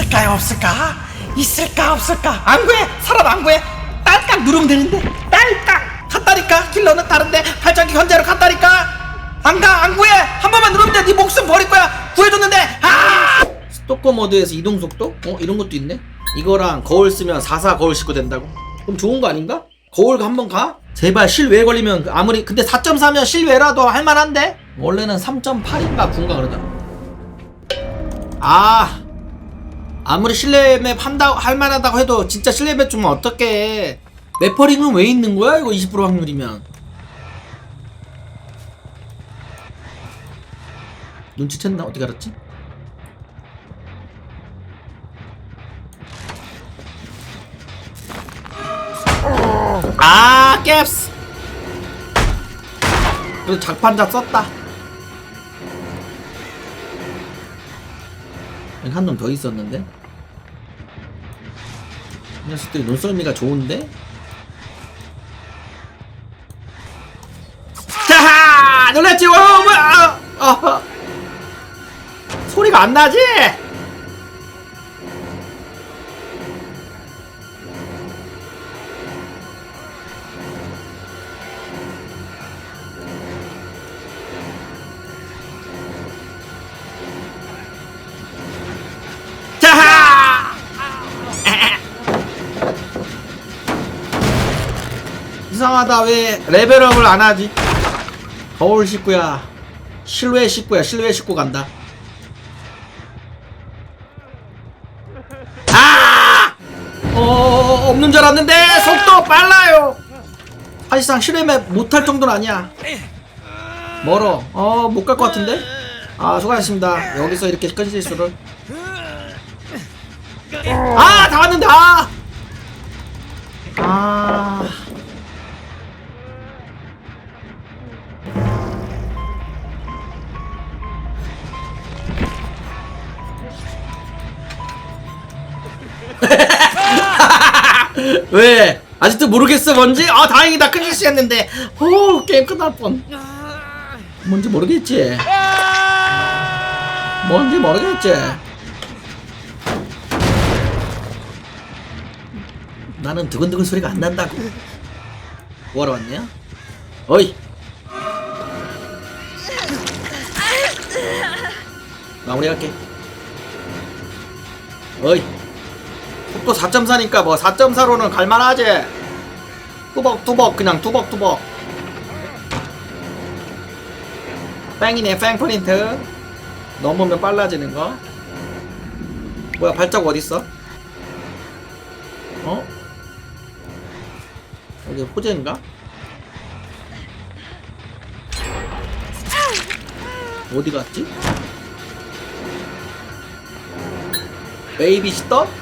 있을까요? 없을까? 있을까? 없을까? 안 구해 사람 안 구해 딸깍 누르면 되는데. 딸깍! 갔다니까? 킬러는 다른데. 발전기 현재로 갔다니까? 안가? 안 구해 한 번만 누르면 돼네 목숨 버릴 거야. 구해줬는데. 아! 스토커 모드에서 이동 속도? 어 이런 것도 있네? 이거랑 거울 쓰면 44 거울 싣고 된다고? 그럼 좋은 거 아닌가? 거울 한번 가? 제발 실외 걸리면 아무리 근데 4.4면 실외라도 할만한데? 원래는 3.8인가 9인가 그러잖아 아 아무리 실내 맵 한다 할 만하다고 해도 진짜 실내 맵 주면 어떡해? 매퍼링은 왜 있는 거야? 이거 20% 확률이면. 눈치챘나 어떻게 알았지? 아 캡스! 그래도 작판자 썼다 한 놈 더 있었는데? 이 녀석들이 눈썰미가 좋은데? 자하! 놀랬지! 어 뭐야 어, 어. 소리가 안 나지 이상하다. 왜 레벨업을 안 하지? 거울 식구야. 실외 식구야. 실외 식구 간다. 아! 어 없는 줄 알았는데 속도 빨라요. 사실상 실외맵 못할 정도는 아니야. 멀어. 어 못 갈 것 같은데? 아 수고하셨습니다. 여기서 이렇게 큰 실수를. 아, 다 왔는데, 아! 아. 왜? 아직도 모르겠어, 뭔지? 아, 다행이다. 큰 실수했는데. 오, 게임 끝날 뻔. 뭔지 모르겠지? 뭔지 모르겠지? 나는 두근두근 소리가 안 난다고. 뭐하러 왔냐? 어이! 마무리할게. 어이! 속도 4.4니까 뭐 4.4로는 갈만하지? 뚜벅뚜벅 그냥 뚜벅뚜벅. 뺑이네 뺑 프린트. 넘으면 빨라지는 거. 뭐야 발자국 어딨어? 어? 여기 호재인가? 어디 갔지? 베이비시터?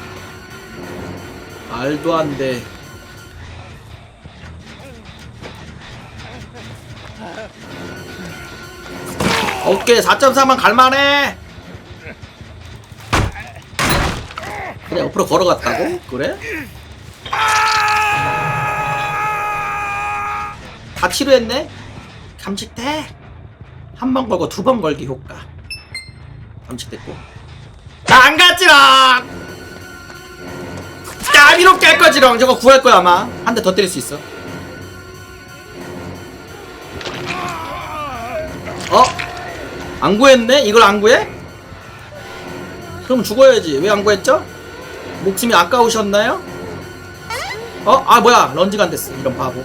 말도 안 돼. 오케이 4.4만 갈만해. 그냥 옆으로 걸어갔다고? 그래? 다 치료했네? 감식돼 한번 걸고 두 번 걸기 효과 감식됐고 나 안 갔지롱 까비로 깰 거지롱 저거 구할 거야 아마. 한 대 더 때릴 수 있어. 어? 안 구했네? 이걸 안 구해? 그럼 죽어야지. 왜 안 구했죠? 목숨이 아까우셨나요? 어? 아 뭐야. 런지가 안 됐어. 이런 바보.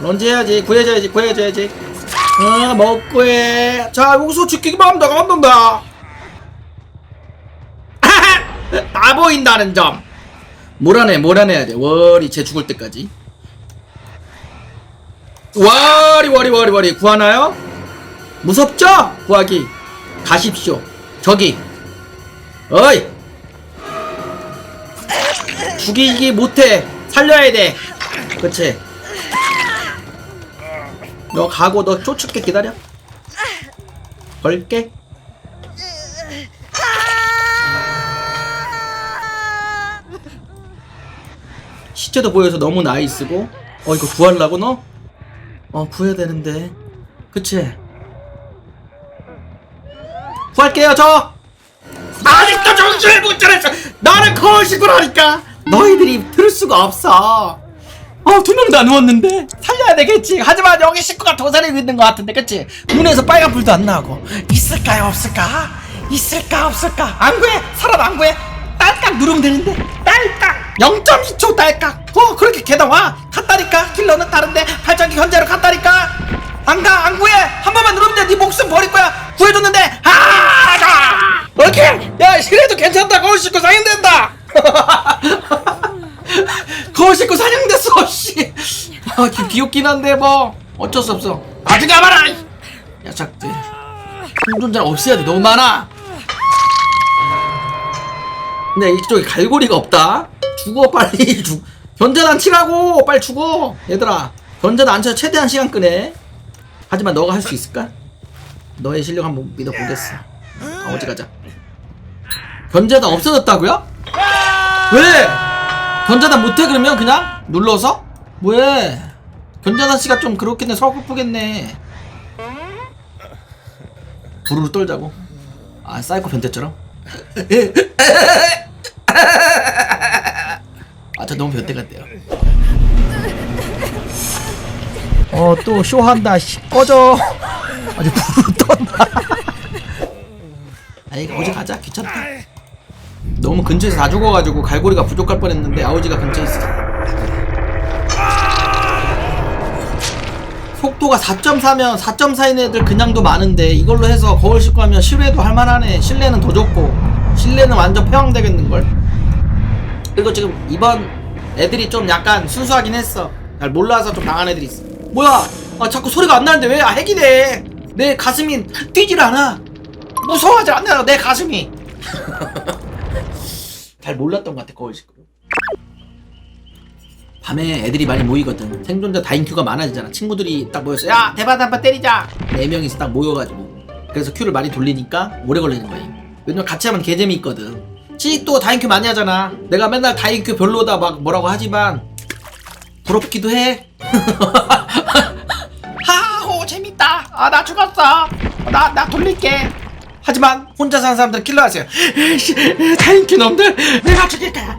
런지 해야지. 구해줘야지. 구해줘야지. 어 먹고 해자 여기서 지키기만 하면 한다. 다 보인다는 점 몰아내 몰아내야 돼. 월이 쟤 죽을 때까지. 와리 와리 와리 와리. 구하나요? 무섭죠? 구하기. 가십시오. 저기. 어이. 죽이기 못해. 살려야 돼. 그치? 너 가고 너 쫓을게. 기다려. 걸게 시체도 보여서 너무 나이스고 어 이거 구하려고 너? 어 구해야 되는데. 그치? 구할게요 저! 아직도 정신을 못 차렸어. 나는 거울 씻고라니까 너희들이 들을 수가 없어. 어두 명도 안 누웠는데 살려야 되겠지. 하지만 여기 식구가 도사리고 있는 것 같은데 그치? 눈에서 빨간 불도 안 나고. 있을까요 없을까? 있을까 없을까? 안 구해! 사람 안 구해! 딸깍 누르면 되는데. 딸깍 0.2초 딸깍 어 그렇게 계단 와. 갔다니까? 킬러는 다른데 발전기 현재로 갔다니까? 안가 안 구해 한 번만 누르면 돼네 목숨 버릴 거야. 구해줬는데 아 가! 오케이. 야 이래도 괜찮다. 거울 씻고 상영된다. 거울 씻고 사냥됐어 씨. 아, 귀- 귀엽긴 한데 뭐. 어쩔 수 없어. 아직 가봐라. 이 녀석들 생존자는 없애야 돼. 너무 많아. 근데 이쪽에 갈고리가 없다 죽어 빨리 죽. 견제단 치라고 빨리 죽어 얘들아. 견제단 안 쳐서 최대한 시간 끄네. 하지만 너가 할 수 있을까? 너의 실력 한번 믿어보겠어. 아, 어디 가자. 견제단 없어졌다고요? 왜? 견자단 못해 그러면? 그냥 눌러서? 왜? 견자단 씨가 좀 그렇겠네. 서글프겠네. 부르르 떨자고. 아 사이코 변태처럼 아 저 너무 변태 같대요. 어 또 쇼한다. 씨 꺼져. 아주 부르르 떤다 아니 어디 가자. 귀찮다. 너무 근처에서 다 죽어가지고 갈고리가 부족할 뻔했는데 아우지가 근처에 있어. 속도가 4.4면 4.4인 애들 그냥도 많은데 이걸로 해서 거울 싣고 하면 실외도 할만하네. 실내는 더 좋고. 실내는 완전 폐왕되겠는걸. 그리고 지금 이번 애들이 좀 약간 순수하긴 했어. 잘 몰라서 좀 나간 애들이 있어. 뭐야? 아 자꾸 소리가 안 나는데 왜? 아 핵이네. 내 가슴이 뛰질 않아. 무서워하지 않아 내 가슴이. 잘 몰랐던 것 같아 거울 싣고 밤에 애들이 많이 모이거든 생존자 다인큐가 많아지잖아 친구들이 딱 모여서 야 대박 한번 때리자 네 명이서 딱 모여가지고 그래서 큐를 많이 돌리니까 오래 걸리는 거야 왜냐면 같이 하면 개재미 있거든 찌익도 다인큐 많이 하잖아. 내가 맨날 다인큐 별로다 막 뭐라고 하지만 부럽기도 해. 하호 재밌다. 아 나 죽었어. 나 나 돌릴게 하지만 혼자 사는 사람들은 킬러 하세요. 에이씨, 다인큐 놈들. 내가 죽일 거야.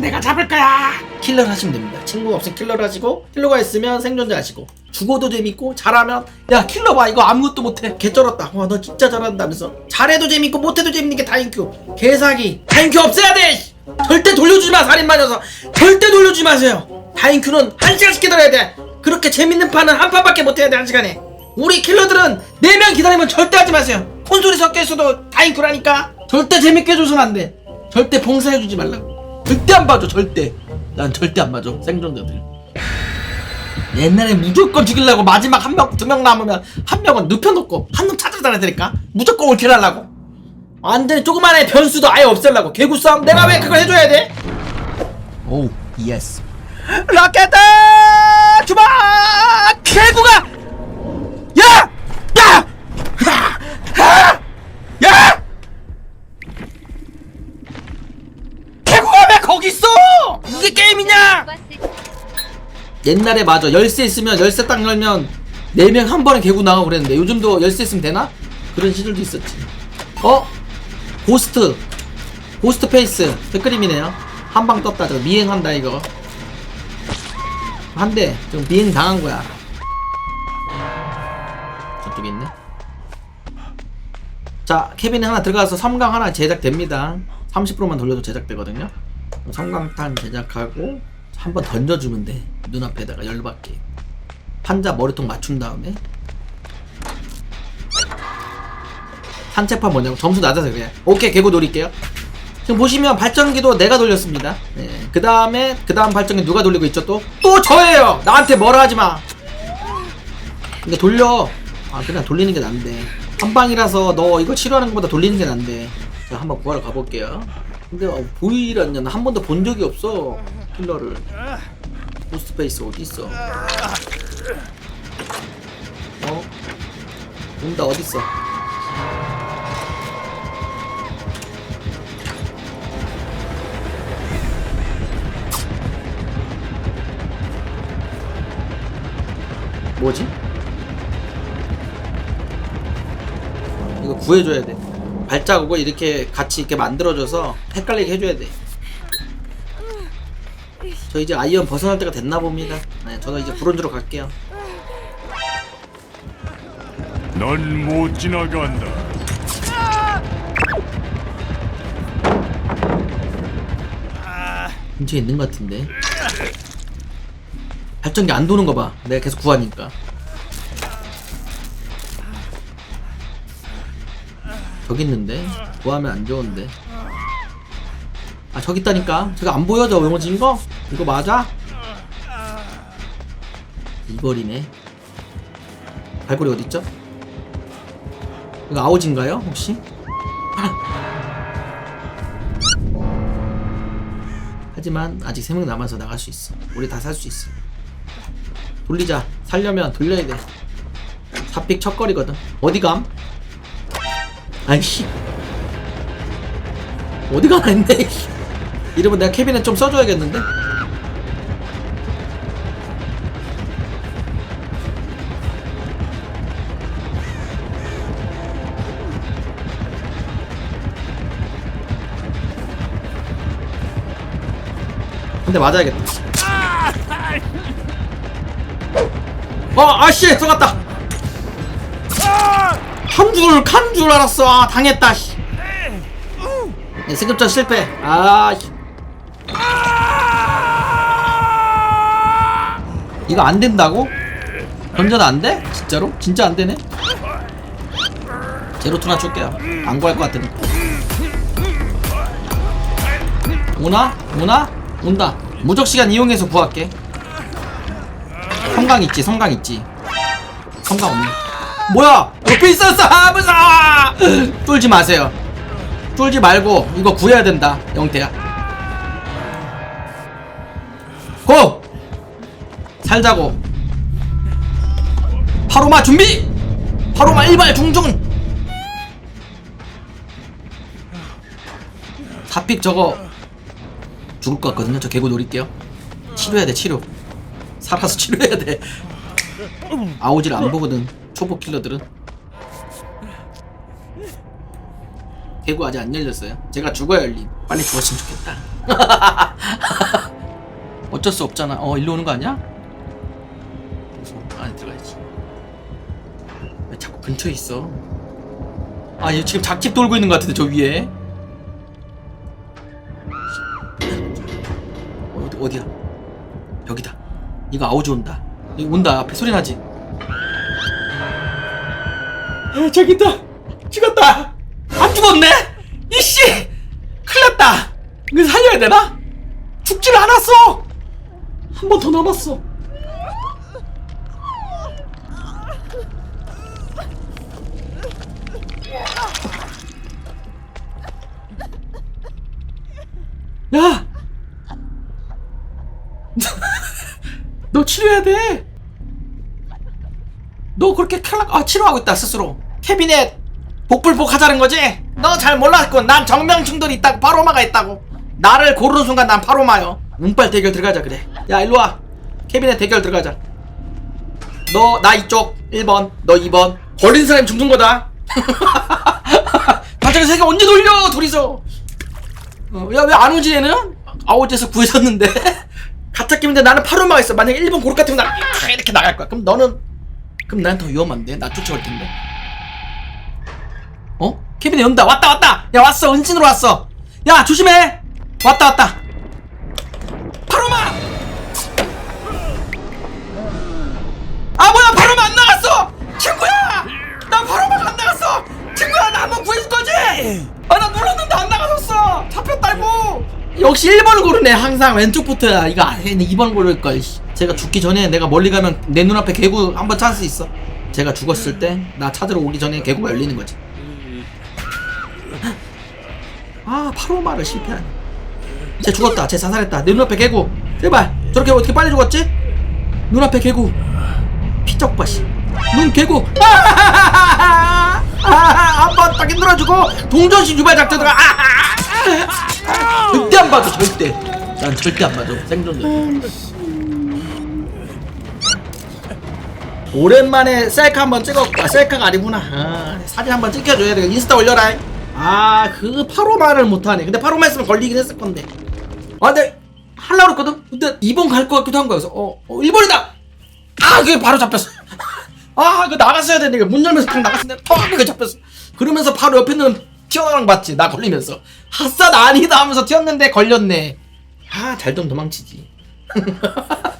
내가 잡을 거야. 킬러를 하시면 됩니다. 친구가 없으면 킬러를 하시고 킬러가 있으면 생존자 하시고. 죽어도 재밌고 잘하면 야 킬러 봐. 이거 아무것도 못해. 개쩔었다. 와 너 진짜 잘한다면서. 잘해도 재밌고 못해도 재밌는 게 다인큐. 개사기. 다인큐 없애야 돼 절대 돌려주지 마 살인마 녀석. 절대 돌려주지 마세요. 다인큐는 한 시간씩 기다려야 돼. 그렇게 재밌는 판은 한 판밖에 못해야 돼 한 시간에. 우리 킬러들은 4명 기다리면 절대 하지 마세요 혼소리 섞여 있어도 다인큐라니까. 절대 재밌게 해줘선 안돼. 절대 봉사해주지 말라고. 절대 안 봐줘 절대. 난 절대 안 봐줘 생존자들. 옛날에 무조건 죽이려고 마지막 한 명, 두 명 남으면 한 명은 눕혀놓고 한 놈 찾아다녀야 되니까. 무조건 올킬하려고. 완전히 조그만한 변수도 아예 없애려고. 개구 싸움 내가 왜 그걸 해줘야 돼? 오 예스 로켓 주막 개구가 야! 야! 야! 야! 개구가 왜 거기 있어? 이게 게임이냐? 옛날에 맞아. 열쇠 있으면 열쇠 딱 열면 4명 한 번에 개구 나가고 그랬는데 요즘도 열쇠 있으면 되나? 그런 시절도 있었지. 어? 고스트. 고스트 페이스. 댓글임이네요. 한 방 떴다. 저 미행한다 이거. 한대. 지금 미행 당한 거야. 저쪽에 있네. 자 캐빈에 하나 들어가서 섬광 하나 제작됩니다. 30%만 돌려도 제작되거든요. 섬광탄 제작하고 한 번 던져주면 돼. 눈앞에다가 열받게. 판자 머리통 맞춘 다음에. 산책판 뭐냐고? 점수 낮아서 그래. 오케이 개구 노릴게요. 지금 보시면 발전기도 내가 돌렸습니다. 네. 그 다음에 그 다음 발전기 누가 돌리고 있죠 또? 또 저예요! 나한테 뭐라 하지마! 근데 돌려. 아 그냥 돌리는 게 난데. 한 방이라서 너 이거 치료하는 것보다 돌리는 게 난데. 자 한번 구하러 가볼게요 근데 어, 보이라냐 나 한 번도 본 적이 없어 킬러를 포스트페이스 어디 있어 어? 온다 어디 있어 뭐지? 이거 구해줘야 돼. 발자국을 이렇게 같이 이렇게 만들어줘서 헷갈리게 해줘야 돼. 저 이제 아이언 벗어날 때가 됐나 봅니다. 네, 저는 이제 브론즈로 갈게요. 넌 못 지나간다. 근처에 있는 것 같은데. 발전기 안 도는 거 봐. 내가 계속 구하니까. 저기 있는데 구하면 안 좋은데. 아 저기 있다니까. 저기 안 보여 저 영어진 거? 이거 맞아? 이거리네. 발골이 어디 있죠? 이거 아오진가요? 혹시? 하지만 아직 3명 남아서 나갈 수 있어. 우리 다 살 수 있어. 돌리자. 살려면 돌려야 돼. 사픽 첫거리거든. 어디 감? 아이씨. 어디 가나 했네. 이러면 내가 캐비넷 좀 써줘야겠는데? 근데 맞아야겠다. 어, 아씨, 쏘갔다. 한 줄 칸 줄 알았어. 아, 당했다. 씨. 네, 승급전 실패. 아, 씨. 이거 안 된다고? 던전 안 돼? 진짜로? 진짜 안 되네? 제로투나 줄게요. 안 구할 것 같으니까. 오나? 오나? 온다. 무적 시간 이용해서 구할게. 성강 있지, 성강 있지. 성강 없네. 뭐야? 옆에 있었어! 아, 무서워! 쫄지 마세요. 쫄지 말고 이거 구해야 된다, 영태야. 고! 살자고. 파로마 준비! 파로마 일발 중중! 사픽 저거 죽을 것 같거든요. 저 개구 노릴게요. 치료해야 돼, 치료. 살아서 치료해야 돼. 아오지를 안 보거든. 초보 킬러들은. 개구 아직 안 열렸어요. 제가 죽어야 열림. 빨리 죽었으면 좋겠다. 어쩔 수 없잖아. 어, 일로 오는 거 아니야? 안에 들어가야지. 왜 자꾸 근처에 있어? 아, 얘 지금 작집 돌고 있는 것 같은데, 저 위에. 어디, 어디야? 여기다. 이거 아우지 온다. 이거 온다. 앞에 소리 나지? 아, 저기 있다. 죽었다. 안 죽었네? 이씨! 큰일 났다. 이거 살려야 되나? 죽지를 않았어! 한 번 더 남았어. 야! 너 치료해야 돼. 너 그렇게 칼락 아 치료하고 있다 스스로. 캐비넷 복불복 하자는 거지? 너 잘 몰랐군. 난 정명 충돌이 있다고 파로마가 있다고. 나를 고르는 순간 난 파로마요. 운빨 대결 들어가자 그래. 야 일로 와. 캐비넷 대결 들어가자. 너 나 이쪽 1번, 너 2번. 걸린 사람이 죽는 거다. 갑자기 세계 언제 돌려 둘이서. 어, 야왜 안 오지 얘는? 아웃에서 구해졌는데 가짜 게임인데 나는 파로마가 있어 만약에 1번 고르 같으면 나 이렇게 나갈 거야 그럼 너는 그럼 난 더 위험한데 나 쫓아올 텐데 어? 케빈이 연다. 왔다 왔다. 야 왔어. 은신으로 왔어. 야 조심해. 왔다 왔다. 파로마! 아 뭐야. 파로마 안 나갔어. 친구야! 나 파로마가 안 나갔어. 친구야 나 한번 구해줄 거지? 아 나 눌렀는데 안 나가졌어. 잡혔다고. 역시 1번을 고르네. 항상 왼쪽부터야 이거 안 해, 2번 고를걸. 씨. 제가 죽기 전에 내가 멀리 가면 내 눈앞에 개구 한번수 있어. 제가 죽었을 때 나 찾으러 오기 전에 개구가 열리는 거지 아 파로마를 실패하네. 쟤 죽었다. 쟤 자살했다. 내 눈앞에 개구. 제발. 저렇게 어떻게 빨리 죽었지? 눈앞에 개구. 봐씨. 눈 개구. 한번 딱 힘들어주고 동전식 유발 작전 들어가. 아하하. 절대 안 봐줘 절대. 난 절대 안 봐줘 생존들 오랜만에 셀카 한번 찍었고 아, 셀카가 아니구나. 아, 사진 한번 찍혀줘야 돼 인스타 올려라 아, 그 8호만을 못하네. 근데 8호만 했으면 걸리긴 했을 건데. 아, 근데 하려고 그랬거든? 근데 2번 갈 것 같기도 한 거야. 그래서, 어, 어 1번이다! 아, 그게 바로 잡혔어. 아, 그 나갔어야 되는데, 문 열면서 딱 나갔는데, 턱! 그게 잡혔어. 그러면서 바로 옆에 있는 튀어나온 거 봤지? 나 걸리면서. 핫산 아니다 하면서 튀었는데 걸렸네. 아, 잘 좀 도망치지.